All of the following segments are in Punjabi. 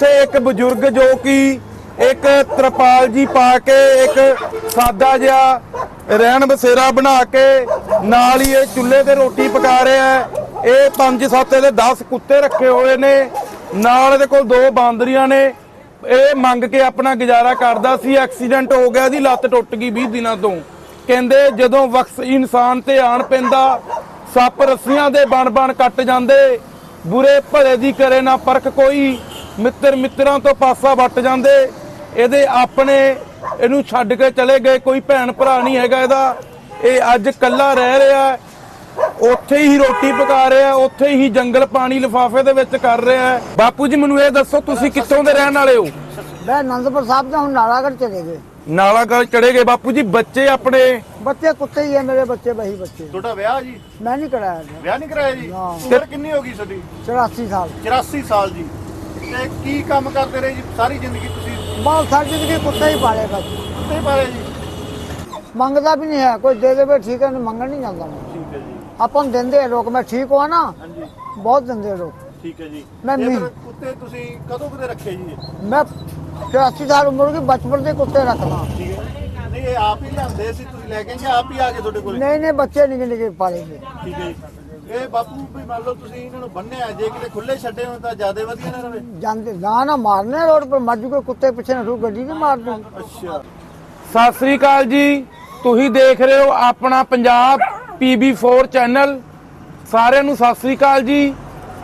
ਉੱਥੇ ਇੱਕ ਬਜ਼ੁਰਗ ਜੋ ਕਿ ਇੱਕ ਤਰਪਾਲ ਜੀ ਪਾ ਕੇ, ਇੱਕ ਸਾਦਾ ਜਿਹਾ ਰਹਿਣ ਬਸੇਰਾ ਬਣਾ ਕੇ ਨਾਲ ਹੀ ਇਹ ਚੁੱਲ੍ਹੇ ਤੇ ਰੋਟੀ ਪਕਾ ਰਿਹਾ ਹੈ। ਇਹ ਪੰਜ ਸੱਤ ਇਹਦੇ 10 ਕੁੱਤੇ ਰੱਖੇ ਹੋਏ ਨੇ। ਨਾਲ ਇਹਦੇ ਕੋਲ ਦੋ ਬਾਂਦਰੀਆਂ ਨੇ। ਇਹ ਮੰਗ ਕੇ ਆਪਣਾ ਗੁਜ਼ਾਰਾ ਕਰਦਾ ਸੀ। ਐਕਸੀਡੈਂਟ ਹੋ ਗਿਆ ਇਹਦੀ ਲੱਤ ਟੁੱਟ ਗਈ 20 ਦਿਨਾਂ ਤੋਂ। ਕਹਿੰਦੇ ਜਦੋਂ ਵਕਸ ਇਨਸਾਨ ਤੇ ਆਣ ਪੈਂਦਾ, ਸੱਪ ਰੱਸੀਆਂ ਦੇ ਬਣ ਬਣ ਕੱਟ ਜਾਂਦੇ। ਬੁਰੇ ਭਲੇ ਦੀ ਕਰੇ ਨਾ ਪਰਖ ਕੋਈ। ਮਿੱਤਰ ਮਿੱਤਰਾਂ ਤੋਂ ਪਾਸਾ ਵੱਟ ਜਾਂਦੇ। ਇਹਦੇ ਆਪਣੇ ਇਹਨੂੰ ਛੱਡ ਕੇ ਚਲੇ ਗਏ। ਕੋਈ ਭੈਣ ਭਰਾ ਨਹੀਂ ਹੈਗਾ ਇਹਦਾ। ਇਹ ਅੱਜ ਕੱਲਾ ਰਹਿ ਰਿਹਾ। ਹੈ ਉੱਥੇ ਹੀ ਰੋਟੀ ਪਕਾ ਰਿਹਾ। ਉੱਥੇ ਹੀ ਜੰਗਲ ਪਾਣੀ ਲਿਫਾਫੇ ਦੇ ਵਿੱਚ ਕਰ ਰਿਹਾ। ਹੈ। ਬਾਪੂ ਜੀ ਮੈਨੂੰ ਇਹ ਦੱਸੋ ਤੁਸੀਂ ਕਿੱਥੋਂ ਦੇ ਰਹਿਣ ਵਾਲੇ ਹੋ? ਮੈਂ ਅਨੰਦਪੁਰ ਸਾਹਿਬ ਤੋਂ ਹੁਣ ਨਾਲਾਗੜ ਚਲੇ ਗਏ। ਨਾਲਾ ਗੱਲ ਚੜੇ ਗਏ। ਬਾਪੂ ਜੀ ਬੱਚੇ ਆਪਣੇ? ਬੱਚੇ ਕੁੱਤੇ ਹੀ ਹੈ ਮੇਰੇ ਬੱਚੇ ਬਹੀ ਬੱਚੇ। ਤੁਹਾਡਾ ਵਿਆਹ ਜੀ? ਮੈਂ ਨਹੀਂ ਕਰਾਇਆ। ਵਿਆਹ ਨਹੀਂ ਕਰਾਇਆ ਜੀ? ਨਾ। ਉਮਰ ਕਿੰਨੀ ਹੋ ਗਈ ਤੁਹਾਡੀ? 84 ਸਾਲ। 84 ਸਾਲ ਜੀ। ਤੇ ਕੀ ਕੰਮ ਕਰਦੇ ਰਹੇ ਜੀ ਸਾਰੀ ਜ਼ਿੰਦਗੀ ਤੁਸੀਂ? ਬਹੁਤ ਸਾਰੀ ਜ਼ਿੰਦਗੀ ਕੁੱਤੇ ਹੀ ਪਾਲੇ ਬਸ। ਕੁੱਤੇ ਪਾਲੇ ਜੀ। ਮੰਗਦਾ ਵੀ ਨਹੀਂ ਹੈ ਕੋਈ ਦੇ ਦੇਵੇ ਠੀਕ ਹੈ ਨਹੀਂ ਮੰਗਣ ਨਹੀਂ ਜਾਂਦਾ। ਮੈਂ ਠੀਕ ਹੈ ਜੀ। ਆਪਾਂ ਨੂੰ ਦਿੰਦੇ ਆ ਲੋਕ ਮੈਂ ਠੀਕ ਨਾ? ਹਾਂਜੀ। ਬਹੁਤ ਦਿੰਦੇ ਆ ਲੋਕ। ਠੀਕ ਹੈ ਜੀ। ਮੈਂ ਕੁੱਤੇ ਤੁਸੀਂ ਕਦੋਂ ਕਦੇ ਰੱਖੇ ਜੀ? ਮੈਂ 84 ਸਾਲ ਉਮਰ ਦੀ ਬਚਪਨ ਦੇ ਕੁੱਤੇ ਰੱਖਦਾ। ਠੀਕ ਹੈ ਨਹੀਂ ਇਹ ਆਪ ਹੀ ਲਿਆਂਦੇ ਸੀ ਤੁਸੀਂ ਲੈ ਕੇ ਜਾਂ ਆਪ ਹੀ ਆ ਗਏ ਤੁਹਾਡੇ ਕੋਲੇ? ਨਹੀਂ ਨਹੀਂ ਬੱਚੇ ਨਿੱਕੇ ਨਿੱਕੇ ਪਾਲੇ ਠੀਕ ਹੈ ਜੀ। ਇਹ ਬਾਪੂ ਵੀ ਮੰਨ ਲਓ ਤੁਸੀਂ ਇਹਨਾਂ ਨੂੰ ਬੰਨਿਆ ਜੇ ਕਿਤੇ ਖੁੱਲੇ ਛੱਡੇ ਹੋ ਤਾਂ ਜ਼ਿਆਦਾ ਵਧੀਆ ਨਾ ਰਵੇ। ਜਾਂਦੇ ਨਾ ਨਾ ਮਾਰਨੇ ਰੋਡ ਪਰ ਮਰ ਜੂਗੇ ਕੁੱਤੇ ਪਿੱਛੇ ਨਾ ਰੂ ਗੱਡੀ ਨਹੀਂ ਮਾਰ ਦੂੰ ਅੱਛਾ। ਸਤਿ ਸ੍ਰੀ ਅਕਾਲ ਜੀ। ਤੁਸੀਂ ਦੇਖ ਰਹੇ ਹੋ ਆਪਣਾ ਪੰਜਾਬ PB4 ਚੈਨਲ। ਸਾਰਿਆਂ ਨੂੰ ਸਤਿ ਸ੍ਰੀ ਅਕਾਲ ਜੀ।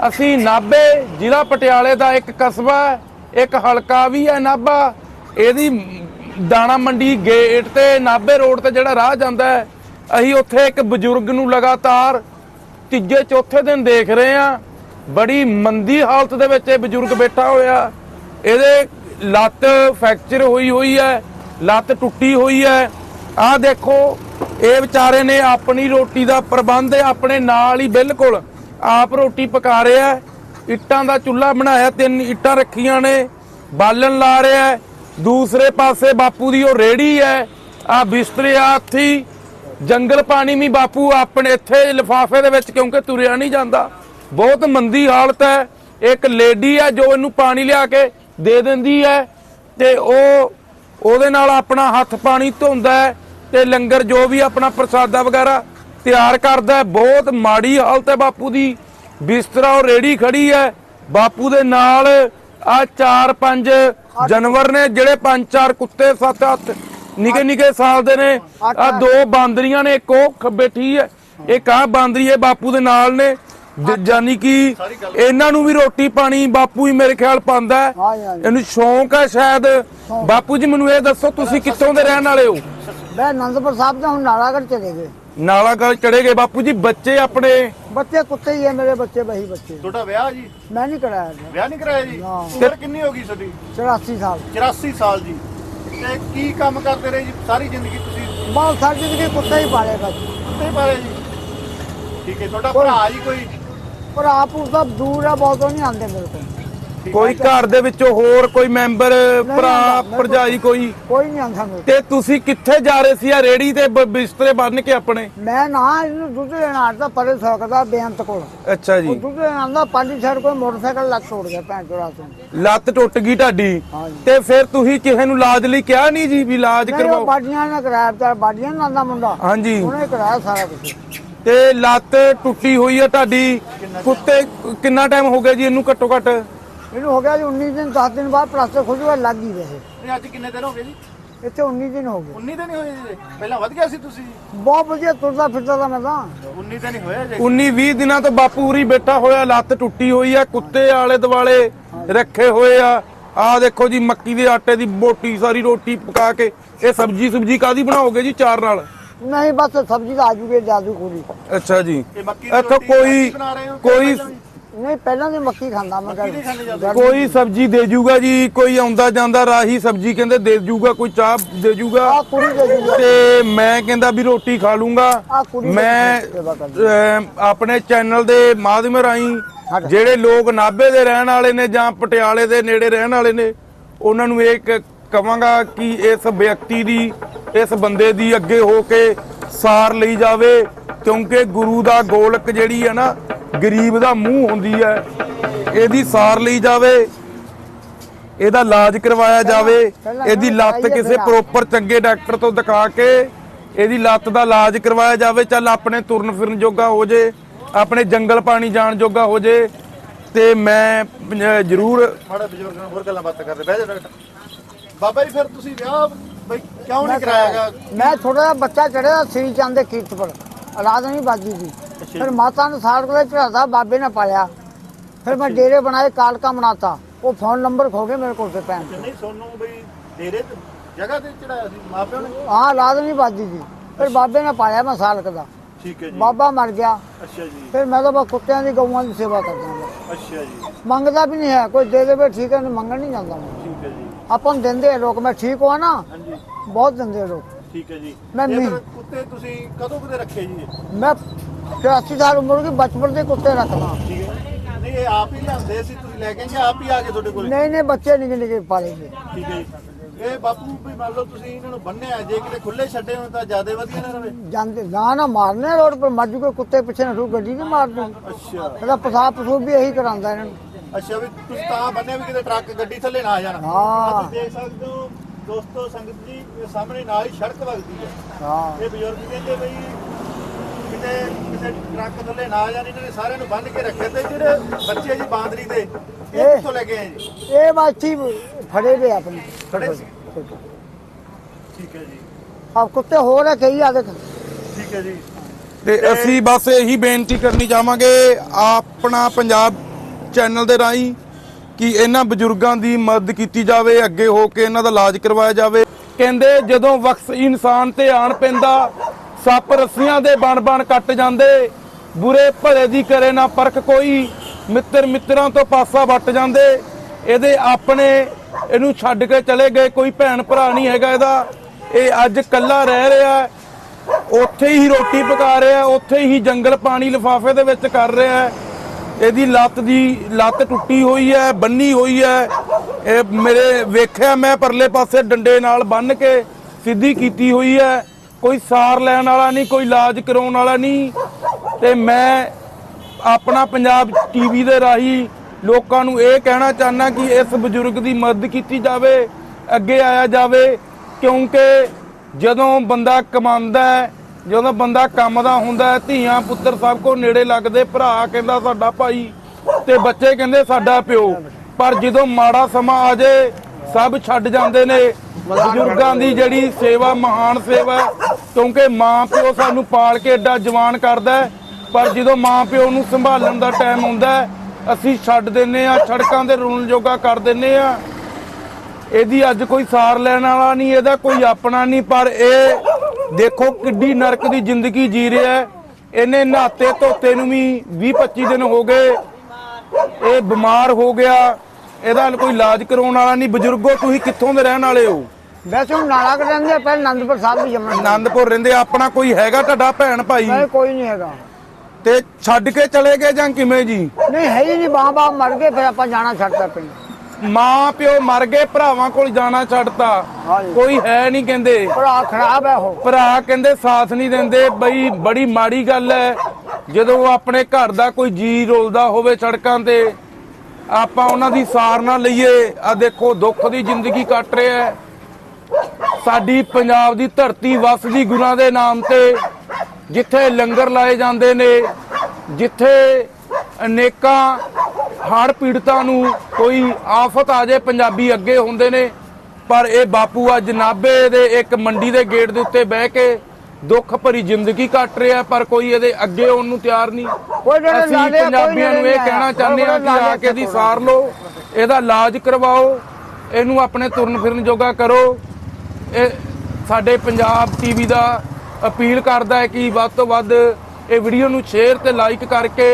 ਅਸੀਂ ਨਾਭੇ ਜ਼ਿਲ੍ਹਾ ਪਟਿਆਲੇ ਦਾ ਇੱਕ ਕਸਬਾ ਹੈ, ਇੱਕ ਹਲਕਾ ਵੀ ਹੈ ਨਾਭਾ। ਇਹਦੀ ਦਾਣਾ ਮੰਡੀ ਗੇਟ ਤੇ ਨਾਭੇ ਰੋਡ ਤੇ ਜਿਹੜਾ ਰਾਹ ਜਾਂਦਾ ਹੈ ਅਸੀਂ ਉੱਥੇ ਇੱਕ ਬਜ਼ੁਰਗ ਨੂੰ ਲਗਾਤਾਰ ਤੀਜੇ ਚੌਥੇ ਦਿਨ ਦੇਖ ਰਹੇ ਆ ਬੜੀ ਮੰਦੀ ਹਾਲਤ ਦੇ ਵਿੱਚ ਇਹ ਬਜ਼ੁਰਗ ਬੈਠਾ ਹੋਇਆ। ਇਹਦੇ ਲੱਤ ਫ੍ਰੈਕਚਰ ਹੋਈ ਹੋਈ ਹੈ, ਲੱਤ ਟੁੱਟੀ ਹੋਈ ਹੈ। ਆਹ ਦੇਖੋ, ਇਹ ਵਿਚਾਰੇ ਨੇ ਆਪਣੀ ਰੋਟੀ ਦਾ ਪ੍ਰਬੰਧ ਆਪਣੇ ਨਾਲ ਹੀ ਬਿਲਕੁਲ ਆਪ ਰੋਟੀ ਪਕਾ ਰਿਹਾ ਇੱਟਾਂ ਦਾ ਚੁੱਲ੍ਹਾ ਬਣਾਇਆ, ਤਿੰਨ ਇੱਟਾਂ ਰੱਖੀਆਂ ਨੇ, ਬਾਲਣ ਲਾ ਰਿਹਾ ਦੂਸਰੇ ਪਾਸੇ ਬਾਪੂ ਦੀ ਉਹ ਰੇੜੀ ਹੈ ਆ ਬਿਸਤਰੇ ਆਥੀ ਜੰਗਲ ਪਾਣੀ ਵੀ ਬਾਪੂ ਆਪਣੇ ਇੱਥੇ ਲਿਫਾਫੇ ਦੇ ਵਿੱਚ ਕਿਉਂਕਿ ਤੁਰਿਆ ਨਹੀਂ ਜਾਂਦਾ। ਬਹੁਤ ਮੰਦੀ ਹਾਲਤ ਹੈ। ਇੱਕ ਲੇਡੀ ਹੈ ਜੋ ਇਹਨੂੰ ਪਾਣੀ ਲਿਆ ਕੇ ਦੇ ਦਿੰਦੀ ਹੈ ਤੇ ਉਹ ਉਹਦੇ ਨਾਲ ਆਪਣਾ ਹੱਥ ਪਾਣੀ ਧੋਂਦਾ ਤੇ ਲੰਗਰ ਜੋ ਵੀ ਆਪਣਾ ਪ੍ਰਸਾਦਾ ਵਗੈਰਾ ਤਿਆਰ ਕਰਦਾ ਬਹੁਤ ਮਾੜੀ ਹਾਲਤ ਹੈ ਬਾਪੂ ਦੀ। ਬਿਸਤਰਾ ਉਹ ਰੇੜੀ ਖੜੀ ਹੈ। ਬਾਪੂ ਦੇ ਨਾਲ ਆ ਚਾਰ ਪੰਜ ਜਾਨਵਰ ਨੇ ਜਿਹੜੇ ਪੰਜ ਚਾਰ ਕੁੱਤੇ ਸੱਤ ਅੱਠ ਨਿੱਕੇ ਨਿੱਕੇ ਸਾਲ ਦੇ ਨੇ। ਆ ਦੋ ਬਾਂਦਰੀਆਂ ਨੇ ਇੱਕ ਉਹ ਬੈਠੀ ਹੈ। ਇੱਕ ਆ ਬਾਂਦਰੀ ਹੈ ਬਾਪੂ ਦੇ ਨਾਲ ਨੇ। ਜ- ਜਾਨੀ ਕਿ ਇਹਨਾਂ ਨੂੰ ਵੀ ਰੋਟੀ ਪਾਣੀ ਬਾਪੂ ਹੀ ਮੇਰੇ ਖਿਆਲ ਪਾਉਂਦਾ। ਇਹਨੂੰ ਸ਼ੌਂਕ ਹੈ ਸ਼ਾਇਦ। ਬਾਪੂ ਜੀ ਮੈਨੂੰ ਇਹ ਦੱਸੋ ਤੁਸੀਂ ਕਿੱਥੋਂ ਦੇ ਰਹਿਣ ਵਾਲੇ ਹੋ? ਮੈਂ ਅਨੰਦਪੁਰ ਸਾਹਿਬ ਤੋਂ ਹੁਣ ਨਾਲਾਗੜ ਚਲੇ ਗਏ। ਨਾਲਾ ਗੱਲ ਚੜੇ ਗਏ। ਬਾਪੂ ਜੀ ਬੱਚੇ ਆਪਣੇ? ਬੱਚੇ ਕੁੱਤੇ ਹੀ ਹੈ ਮੇਰੇ ਬੱਚੇ ਬਹੀ ਬੱਚੇ। ਤੁਹਾਡਾ ਵਿਆਹ ਜੀ? ਮੈਂ ਨਹੀਂ ਕਰਾਇਆ। ਵਿਆਹ ਨਹੀਂ ਕਰਾਇਆ ਜੀ। ਉਮਰ ਕਿੰਨੀ ਹੋ ਗਈ ਤੁਹਾਡੀ? 84 ਸਾਲ। 84 ਸਾਲ ਜੀ। ਤੇ ਕੀ ਕੰਮ ਕਰਦੇ ਰਹੇ ਜੀ? ਸਾਰੀ ਜ਼ਿੰਦਗੀ ਤੁਸੀਂ? ਬਹੁਤ ਸਾਰੀ ਜ਼ਿੰਦਗੀ ਕੁੱਤੇ ਹੀ ਪਾਲੇ ਬਸ ਕੁੱਤੇ ਪਾਲੇ ਜੀ। ਠੀਕ ਹੈ ਤੁਹਾਡਾ ਭਰਾ ਜੀ ਕੋਈ? ਪਰ ਆਪ ਉਸ ਦਾ ਦੂਰ ਆ ਬਹੁਤ ਨਹੀਂ ਆਉਂਦੇ ਮੇਰੇ ਕੋਲ। ਕੋਈ ਘਰ ਦੇ ਵਿੱਚੋਂ ਹੋਰ ਕੋਈ ਮੈਂਬਰ ਭਰਾ ਭਰਜਾਈ ਕੋਈ? ਕੋਈ ਨਹੀਂ ਆਉਂਦਾ ਮੇਰੇ ਤੇ ਤੁਸੀਂ ਕਿੱਥੇ ਜਾ ਰਹੇ ਸੀ ਆ ਰੇੜੀ ਤੇ ਬ- ਬਿਸਤਰੇ ਬੰਨ ਕੇ ਆਪਣੇ। ਮੈਂ ਨਾ ਇਹਨੂੰ ਦੁੱਧ ਲੈਣ ਆਇਆ ਪਰੇ ਸਕਦਾ ਬੇਅੰਤ ਕੋਲ। ਅੱਛਾ ਉਹ ਜੀ ਦੁੱਧ ਲੈਣ ਆਉਂਦਾ ਪੰਜ ਛੜ ਕੋਈ ਮੋਟਰਸਾਈਕਲ ਲੱਗ ਤੋੜ ਗਿਆ ਭੈਣ ਚੋਰਾ ਤੋਂ ਲੱਤ ਟੁੱਟ ਗਈ ਢਾਡੀ ਹਾਂਜੀ। ਤੇ ਫਿਰ ਤੁਸੀਂ ਕਿਸੇ ਨੂੰ ਇਲਾਜ ਲਈ ਕਿਹਾ ਨਹੀਂ ਜੀ ਵੀ ਇਲਾਜ ਨਹੀਂ ਉਹ ਕਰਵਾਓ? ਬਾਡੀਆਂ ਨੇ ਕਰਾਇਆ ਤਾਂ ਬਾਡੀਆਂ ਨਾਲ ਦਾ ਮੁੰਡਾ। ਹਾਂਜੀ। ਉਹਨੇ ਕਰਾਇਆ ਸਾਰਾ ਕੁਝ ਤੇ ਲੱਤ ਟੁੱਟੀ ਹੋਈ ਹੈ ਤੁਹਾਡੀ? ਕੁੱਤੇ ਕਿੰਨਾ ਟਾਈਮ ਹੋ ਗਿਆ ਜੀ ਇਹਨੂੰ ਘੱਟੋ ਘੱਟ? ਇਹਨੂੰ ਹੋ ਗਿਆ ਜੀ 19 ਦਿਨ 10 ਦਿਨ ਬਾਅਦ ਪਲਾਸਟਰ ਖੁੱਲੂਗਾ ਲੱਗ ਹੀ ਰਹੇ ਇਹ। ਅੱਜ ਕਿੰਨੇ ਦਿਨ ਹੋ ਗਏ ਜੀ? ਇੱਥੇ 19 ਦਿਨ ਹੋ ਗਏ। 19 ਦਿਨ ਹੀ ਹੋਏ ਜੀ ਪਹਿਲਾਂ ਵਧ ਗਿਆ ਸੀ ਤੁਸੀਂ? ਬਹੁਤ ਵਧੀਆ ਤੁਰਦਾ ਫਿਰਦਾ ਤਾਂ ਮੈਂ ਤਾਂ। 19 ਦਿਨ ਹੀ ਹੋਏ ਜੀ। 19 20 ਦਿਨਾਂ ਤੋਂ ਬਾਪੂ ਉਰੀ ਬੈਠਾ ਹੋਇਆ ਲੱਤ ਟੁੱਟੀ ਹੋਈ ਆ ਕੁੱਤੇ ਆਲੇ ਦੁਆਲੇ ਰੱਖੇ ਹੋਏ ਆ। ਆ ਦੇਖੋ ਜੀ ਮੱਕੀ ਦੇ ਆਟੇ ਦੀ ਮੋਟੀ ਸਾਰੀ ਰੋਟੀ ਪਕਾ ਕੇ। ਇਹ ਸਬਜੀ ਸੁਬਜੀ ਕਾਦੀ ਬਣਾਓਗੇ ਜੀ ਚਾਰ ਨਾਲ? ਨਹੀਂ ਬਸ ਸਬਜ਼ੀ ਦਾ ਆਜੂਗੇ ਜਾਦੂ ਖੋਰੀ। ਅੱਛਾ ਜੀ। ਇਹ ਮੱਕੀ ਦੀ ਇੱਥੋਂ ਰੋਟੀ ਕੋਈ ਮੱਕੀ ਬਣਾ ਰਹੇ ਹੋ? ਕਿ ਕੋਈ? ਨਹੀਂ ਪਹਿਲਾਂ ਦੀ ਮੱਕੀ ਖਾਂਦਾ ਮੈਂ ਜਾਂਦੇ ਕੋਈ ਸਬਜੀ ਦੇ ਜੂਗਾ ਜੀ ਕੋਈ ਆਉਂਦਾ ਜਾਂਦਾ ਰਾਹੀ ਸਬਜੀ ਕਹਿੰਦੇ ਦੇ ਜੂਗਾ ਕੋਈ ਚਾਹ ਦੇ ਜੂਗਾ। ਆ ਕੁੜੀ ਦੇ ਦੂਗਾ ਤੇ ਮੈਂ ਕਹਿੰਦਾ ਵੀ ਰੋਟੀ ਖਾ ਲੂੰਗਾ। ਮੈਂ ਆਪਣੇ ਚੈਨਲ ਦੇ ਮਾਧਿਅਮ ਰਾਹੀਂ। ਜਿਹੜੇ ਲੋਕ ਨਾਭੇ ਦੇ ਰਹਿਣ ਵਾਲੇ ਨੇ ਜਾਂ ਪਟਿਆਲੇ ਦੇ ਨੇੜੇ ਰਹਿਣ ਵਾਲੇ ਨੇ ਉਹਨਾਂ ਨੂੰ ਇਹ ਕਵਾਂਗਾ ਕਿ ਇਸ ਵਿਅਕਤੀ ਦੀ ਇਸ ਬੰਦੇ ਦੀ ਅੱਗੇ ਹੋ ਕੇ ਸਾਰ ਲਈ ਜਾਵੇ ਕਿਉਂਕਿ ਗੁਰੂ ਦਾ ਗੋਲਕ ਜਿਹੜੀ ਹੈ ਨਾ ਗਰੀਬ ਦਾ ਮੂੰਹ ਹੁੰਦੀ ਹੈ। ਇਹਦੀ ਸਾਰ ਲਈ ਜਾਵੇ ਇਹਦਾ ਇਲਾਜ ਕਰਵਾਇਆ ਜਾਵੇ ਇਹਦੀ ਲੱਤ ਕਿਸੇ ਪ੍ਰੋਪਰ ਚੰਗੇ ਡਾਕਟਰ ਤੋਂ ਦਿਖਾ ਕੇ ਇਹਦੀ ਲੱਤ ਦਾ ਇਲਾਜ ਕਰਵਾਇਆ ਜਾਵੇ ਚੱਲ ਆਪਣੇ ਤੁਰਨ ਫਿਰਨ ਜੋਗਾ ਹੋ ਜੇ ਆਪਣੇ ਜੰਗਲ ਪਾਣੀ ਜਾਣ ਜੋਗਾ ਹੋ ਜੇ ਤੇ ਮੈਂ ਅਹ, ਜ਼ਰੂਰ ਮਾੜਾ ਬਜ਼ੁਰਗ ਨਾਲ ਹੋਰ ਗੱਲਾਂ ਬਾਤਾਂ ਕਰਦੇ ਬਹਿ ਜਾ ਡਾਕਟਰ। ਬਾਬਾ ਜੀ ਫਿਰ ਤੁਸੀਂ ਵਿਆਹ ਬਈ ਕਿਉਂ ਨਹੀਂ ਕਰਾਇਆਗਾ ਮੈਂ ਥੋੜਾ ਜਿਹਾ ਬੱਚਾ ਚੜਿਆ ਸ੍ਰੀ ਚੰਦ ਦੇ ਕੀਰਤਪੁਰ ਔਲਾਦ ਨਹੀਂ ਬਾਜੀ ਸੀ। ਫਿਰ ਮਾਤਾ ਨੇ ਸਾੜ ਕੋਲੇ ਚੜਾਦਾ ਬਾਬੇ ਨੇ ਪਾਲਿਆ। ਫਿਰ ਮੈਂ ਡੇਰੇ ਬਣਾਏ ਕਾਲਕਾ ਬਣਾਤਾ ਉਹ ਫੋਨ ਨੰਬਰ ਖੋ ਗਏ ਮੇਰੇ ਕੋਲ ਤੇ ਪੈਣ ਨਹੀਂ ਸੋਨੂੰ ਬਈ ਡੇਰੇ ਤੇ ਜਗ੍ਹਾ ਤੇ ਚੜਾਇਆ ਸੀ ਮਾਪਿਆਂ ਨੇ? ਹਾਂ ਔਲਾਦ ਨਹੀਂ ਬਾਜੀ ਸੀ। ਫਿਰ ਬਾਬੇ ਨੇ ਪਾਲਿਆ ਮੈਂ ਸਾਲਕ ਦਾ। ਠੀਕ ਹੈ ਜੀ। ਬਾਬਾ ਮਰ ਗਿਆ। ਅੱਛਾ ਜੀ। ਫਿਰ ਮੈਂ ਤਾਂ ਬਸ ਕੁੱਤਿਆਂ ਦੀ ਗਊਆਂ ਦੀ ਸੇਵਾ ਕਰਦਾ ਹਾਂ। ਅੱਛਾ ਜੀ। ਮੰਗਦਾ ਵੀ ਨਹੀਂ ਹੈ ਕੋਈ ਦੇ ਦੇਵੇ ਠੀਕ ਹੈ ਨਹੀਂ ਮੰਗਣ ਨਹੀਂ ਜਾਂਦਾ। ਠੀਕ ਹੈ ਜੀ। ਆਪਾਂ ਨੂੰ ਦਿੰਦੇ ਆ ਲੋਕ ਮੈਂ ਠੀਕ ਹੋਆ ਨਾ ਹਾਂਜੀ। ਬਹੁਤ ਦਿੰਦੇ ਆ ਲੋਕ। ਠੀਕ ਹੈ ਜੀ। ਮੈਂ ਇਹ ਨਹੀਂ- ਫਿਰ ਕੁੱਤੇ ਤੁਸੀਂ ਕਦੋਂ ਕਦੇ ਰੱਖੇ ਜੀ? ਇਹ? ਮੈਂ 84 ਸਾਲ ਉਮਰ ਦੀ ਬਚਪਨ ਦੇ ਕੁੱਤੇ ਰੱਖਦਾ ਠੀਕ ਹੈ। ਨਹੀਂ ਇਹ ਆਪ ਹੀ ਲਿਆਂਦੇ ਸੀ ਤੁਸੀਂ ਲੈ ਕੇ ਜਾਂ ਆਪ ਹੀ ਆ ਗਏ ਤੁਹਾਡੇ ਕੋਲ? ਨਹੀਂ ਨਹੀਂ ਬੱਚੇ ਨਿੱਕੇ ਨਿੱਕੇ ਪਾਲੇ ਨੇ ਠੀਕ ਹੈ ਜੀ। ਇਹ ਬਾਪੂ ਵੀ ਮੰਨ ਲਓ ਤੁਸੀਂ ਇਹਨਾਂ ਨੂੰ ਬੰਨਿਆ ਜੇ ਕਿਤੇ ਖੁੱਲੇ ਛੱਡੇ ਹੋ ਤਾਂ ਜ਼ਿਆਦਾ ਵਧੀਆ ਨਾ ਰਵੇ ਜਾਂਦੇ ਨਾ ਨਾ ਮਾਰਨੇ ਰੋਡ ਪਰ ਮੱਝ ਕੋਈ ਕੁੱਤੇ ਪਿੱਛੇ ਨਾ ਰੂ ਗੱਡੀ ਨਹੀਂ ਮਾਰਦੀ। ਅੱਛਾ। ਇਹਦਾ ਪਿਸ਼ਾਬ ਪਸੂਬ ਵੀ ਇਹੀ ਕਰਾਉਂਦਾ ਇਹਨਾਂ ਨੂੰ। ਅੱਛਾ ਵੀ ਤੁਸੀਂ ਤਾਂ ਬੰਨਿਆ ਵੀ ਕਿਤੇ ਟਰੱਕ ਗੱਡੀ ਥੱਲੇ ਨਾ ਆ ਜਾਣ। ਹਾਂ। ਤੁਸੀਂ ਦੇਖ ਸਕਦੇ ਹੋ ਦੋਸਤੋ ਸੰਗਤ ਜੀ ਇਹ ਸਾਹਮਣੇ ਨਾਲ ਹੀ ਸੜਕ ਵਗਦੀ ਹੈ। ਹਾਂ। ਇਹ ਬਜ਼ੁਰਗ ਕਹਿੰਦੇ ਬਈ ਕਿਤੇ ਕਿਤੇ ਟਰੱਕ ਥੱਲੇ ਨਾ ਆ ਜਾਣ ਇਹਨਾਂ ਨੇ ਸਾਰਿਆਂ ਨੂੰ ਬੰਨ੍ਹ ਕੇ ਰੱਖੇ ਤੇ ਜਿਹੜੇ ਬੱਚੇ ਜੀ ਬਾਂਦਰੀ ਦੇ ਇਹ ਕਿੱਥੋਂ ਲੈ ਕੇ ਆਏ ਜੀ? ਇਹ ਬਾਛੀ ਫੜੇ ਵੇ ਆਪਣੇ। ਫੜੇ ਸੀ? ਠੀਕ ਹੈ। ਜੀ। ਆਪ ਕੁੱਤੇ ਹੋਰ ਹੈ ਕਈ ਆ ਦੇਖ। ਠੀਕ ਹੈ ਜੀ। ਤੇ ਅਸੀਂ ਬਸ ਇਹੀ ਬੇਨਤੀ ਕਰਨੀ ਚਾਹਾਂਗੇ ਆਪਣਾ ਪੰਜਾਬ ਚੈਨਲ ਦੇ ਰਾਹੀਂ ਕਿ ਇਹਨਾਂ ਬਜ਼ੁਰਗਾਂ ਦੀ ਮਦਦ ਕੀਤੀ ਜਾਵੇ ਅੱਗੇ ਹੋ ਕੇ ਇਹਨਾਂ ਦਾ ਇਲਾਜ ਕਰਵਾਇਆ ਜਾਵੇ। ਕਹਿੰਦੇ ਜਦੋਂ ਵਕਤ ਇਨਸਾਨ ਤੇ ਆਣ ਪੈਂਦਾ, ਸੱਪ ਰੱਸੀਆਂ ਦੇ ਬਣ ਬਣ ਕੱਟ ਜਾਂਦੇ। ਬੁਰੇ ਭਲੇ ਦੀ ਕਰੇ ਨਾ ਪਰਖ ਕੋਈ, ਮਿੱਤਰ ਮਿੱਤਰਾਂ ਤੋਂ ਪਾਸਾ ਵੱਟ ਜਾਂਦੇ। ਇਹਦੇ ਆਪਣੇ ਇਹਨੂੰ ਛੱਡ ਕੇ ਚਲੇ ਗਏ, ਕੋਈ ਭੈਣ ਭਰਾ ਨਹੀਂ ਹੈਗਾ ਇਹਦਾ। ਇਹ ਅੱਜ ਇਕੱਲਾ ਰਹਿ ਰਿਹਾ ਉੱਥੇ ਹੀ ਰੋਟੀ ਪਕਾ ਰਿਹਾ ਉੱਥੇ ਹੀ ਜੰਗਲ ਪਾਣੀ ਲਿਫਾਫੇ ਦੇ ਵਿੱਚ ਕਰ ਰਿਹਾ ਇਹਦੀ ਲੱਤ ਦੀ ਲੱਤ ਟੁੱਟੀ ਹੋਈ ਹੈ, ਬੰਨੀ ਹੋਈ ਹੈ। ਇਹ ਮੇਰੇ ਵੇਖਿਆ ਮੈਂ ਪਰਲੇ ਪਾਸੇ ਡੰਡੇ ਨਾਲ ਬੰਨ ਕੇ ਸਿੱਧੀ ਕੀਤੀ ਹੋਈ ਹੈ। ਕੋਈ ਸਾਰ ਲੈਣ ਵਾਲਾ ਨਹੀਂ, ਕੋਈ ਇਲਾਜ ਕਰਾਉਣ ਵਾਲਾ ਨਹੀਂ। ਤੇ ਮੈਂ ਆਪਣਾ ਪੰਜਾਬ ਟੀਵੀ ਦੇ ਰਾਹੀਂ ਲੋਕਾਂ ਨੂੰ ਇਹ ਕਹਿਣਾ ਚਾਹਨਾ ਕਿ ਇਸ ਬਜ਼ੁਰਗ ਦੀ ਮਦਦ ਕੀਤੀ ਜਾਵੇ, ਅੱਗੇ ਆਇਆ ਜਾਵੇ। ਕਿਉਂਕਿ ਜਦੋਂ ਬੰਦਾ ਕਮਾਉਂਦਾ ਹੈ ਜਦੋਂ ਬੰਦਾ ਕੰਮ ਦਾ ਹੁੰਦਾ ਹੈ, ਧੀਆਂ, ਪੁੱਤਰ ਸਭ ਕੋ ਨੇੜੇ ਲੱਗਦੇ, ਭਰਾ ਕਹਿੰਦਾ ਸਾਡਾ ਭਾਈ ਤੇ ਬੱਚੇ ਕਹਿੰਦੇ ਸਾਡਾ ਪਿਓ। ਪਰ ਜਦੋਂ ਮਾੜਾ ਸਮਾਂ ਆ ਜਾਏ ਸਭ ਛੱਡ ਜਾਂਦੇ ਨੇ। ਬਜ਼ੁਰਗਾਂ ਦੀ ਜਿਹੜੀ ਸੇਵਾ, ਮਹਾਨ ਸੇਵਾ, ਕਿਉਂਕਿ ਮਾਂ ਪਿਓ ਸਾਨੂੰ ਪਾਲ ਕੇ ਐਡਾ ਜਵਾਨ ਕਰਦਾ ਪਰ ਜਦੋਂ ਮਾਂ ਪਿਓ ਨੂੰ ਸੰਭਾਲਣ ਦਾ ਟਾਈਮ ਆਉਂਦਾ ਅਸੀਂ ਛੱਡ ਦਿੰਨੇ ਆ ਸੜਕਾਂ ਤੇ ਰੂਣ ਜੋਗਾ ਕਰ ਦਿੰਨੇ ਆ ਇਹਦੀ ਅੱਜ ਕੋਈ ਸਾਰ ਲੈਣ ਵਾਲਾ ਨਹੀਂ, ਇਹਦਾ ਕੋਈ ਆਪਣਾ ਨਹੀਂ, ਪਰ ਇਹ ਦੇਖੋ ਕਿੱਡੀ ਨਰਕ ਦੀ ਜ਼ਿੰਦਗੀ ਜੀ ਰਿਹਾ ਹੈ। ਇਹਨੇ ਨਹਾਤੇ ਧੋਤੇ ਨੂੰ ਵੀ 20 25 ਦਿਨ ਹੋ ਗਏ। ਇਹ ਬਿਮਾਰ ਹੋ ਗਿਆ। ਇਹਦਾ ਕੋਈ ਇਲਾਜ ਕਰਾਉਣ ਵਾਲਾ ਨਹੀਂ। ਬਜ਼ੁਰਗੋ ਤੁਸੀਂ ਕਿੱਥੋਂ ਦੇ ਰਹਿਣ ਵਾਲੇ ਹੋ? ਵੈਸੇ ਹੁਣ ਨਾਲਾ ਆ, ਪਹਿਲਾਂ ਆਨੰਦਪੁਰ ਸਾਹਿਬ ਵੀ ਜੰਮਣ ਆਨੰਦਪੁਰ ਰਹਿੰਦੇ ਆਪਣਾ ਕੋਈ ਹੈਗਾ ਤੁਹਾਡਾ ਭੈਣ ਭਾਈ? ਨਹੀਂ ਕੋਈ ਨਹੀਂ ਹੈਗਾ। ਤੇ ਛੱਡ ਕੇ ਚਲੇ ਗਏ ਜਾਂ ਕਿਵੇਂ ਜੀ? ਨਹੀਂ ਹੈ ਹੀ ਨਹੀਂ। ਬਾਂ ਬਾਂ ਮਰ ਗਏ ਫਿਰ ਆਪਾਂ ਜਾਣਾ ਛੱਡਤਾ ਪਿੰਡ। ਮਾਂ ਪਿਓ ਮਰ ਗਏ ਭਰਾਵਾਂ ਕੋਲ ਜਾਣਾ ਛੱਡਤਾ। ਕੋਈ ਹੈ ਨਹੀਂ ਕਹਿੰਦੇ। ਭਰਾ ਖਰਾਬ ਹੈ ਉਹ। ਭਰਾ ਕਹਿੰਦੇ ਸਾਥ ਨਹੀਂ ਦਿੰਦੇ। ਬਈ ਬੜੀ ਮਾੜੀ ਗੱਲ ਹੈ। ਜਦੋਂ ਆਪਣੇ ਘਰ ਦਾ ਕੋਈ ਜੀ ਰੋਲਦਾ ਹੋਵੇ ਸੜਕਾਂ ਤੇ ਆਪਾਂ ਉਹਨਾਂ ਦੀ ਸਾਰ ਨਾ ਲਈਏ। ਆ ਦੇਖੋ ਦੁੱਖ ਦੀ ਜ਼ਿੰਦਗੀ ਕੱਟ ਰਿਹਾ ਹੈ। ਸਾਡੀ ਪੰਜਾਬ ਦੀ ਧਰਤੀ ਵਸਦੀ ਗੁਰਾਂ ਦੇ ਨਾਮ ਤੇ ਜਿੱਥੇ ਲੰਗਰ ਲਾਏ ਜਾਂਦੇ ਨੇ ਜਿੱਥੇ ਅਨੇਕਾਂ ਹੜ੍ਹ ਪੀੜਤਾਂ ਨੂੰ ਕੋਈ ਆਫਤ ਆ ਜਾਏ ਪੰਜਾਬੀ ਅੱਗੇ ਹੁੰਦੇ ਨੇ ਪਰ ਇਹ ਬਾਪੂ ਅੱਜ ਨਾਭੇ ਦੇ ਇੱਕ ਮੰਡੀ ਦੇ ਗੇਟ ਦੇ ਉੱਤੇ ਬਹਿ ਕੇ ਦੁੱਖ ਭਰੀ ਜ਼ਿੰਦਗੀ ਕੱਟ ਰਿਹਾ ਪਰ ਕੋਈ ਇਹਦੇ ਅੱਗੇ ਆਉਣ ਨੂੰ ਤਿਆਰ ਨਹੀਂ। ਕੋਈ ਜਿਹੜੇ ਅਸੀਂ ਪੰਜਾਬੀਆਂ ਨੂੰ ਇਹ ਕਹਿਣਾ। ਚਾਹੁੰਦੇ ਹਾਂ ਕਿ ਆ ਕੇ ਦੀ ਸਾਰ ਲਓ ਇਹਦਾ ਇਲਾਜ ਕਰਵਾਓ ਇਹਨੂੰ ਆਪਣੇ ਤੁਰਨ ਫਿਰਨ ਜੋਗਾ ਕਰੋ। ਇਹ ਸਾਡੇ ਪੰਜਾਬ ਟੀਵੀ ਦਾ ਅਪੀਲ ਕਰਦਾ ਹੈ ਕਿ ਵੱਧ ਤੋਂ ਵੱਧ ਇਹ ਵੀਡੀਓ ਨੂੰ ਸ਼ੇਅਰ ਤੇ ਲਾਈਕ ਕਰਕੇ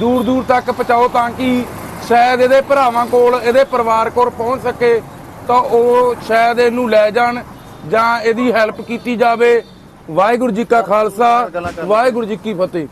ਦੂਰ ਦੂਰ ਤੱਕ ਪਹੁੰਚਾਓ ਤਾਂ ਕਿ ਸ਼ਾਇਦ ਇਹਦੇ ਭਰਾਵਾਂ ਕੋਲ ਇਹਦੇ ਪਰਿਵਾਰ ਕੋਲ ਪਹੁੰਚ ਸਕੇ ਤਾਂ ਉਹ ਸ਼ਾਇਦ ਇਹਨੂੰ ਲੈ ਜਾਣ ਜਾਂ ਇਹਦੀ ਹੈਲਪ ਕੀਤੀ ਜਾਵੇ। ਵਾਹਿਗੁਰੂ ਜੀ ਕਾ ਖਾਲਸਾ ਵਾਹਿਗੁਰੂ ਜੀ ਕੀ ਫਤਿਹ।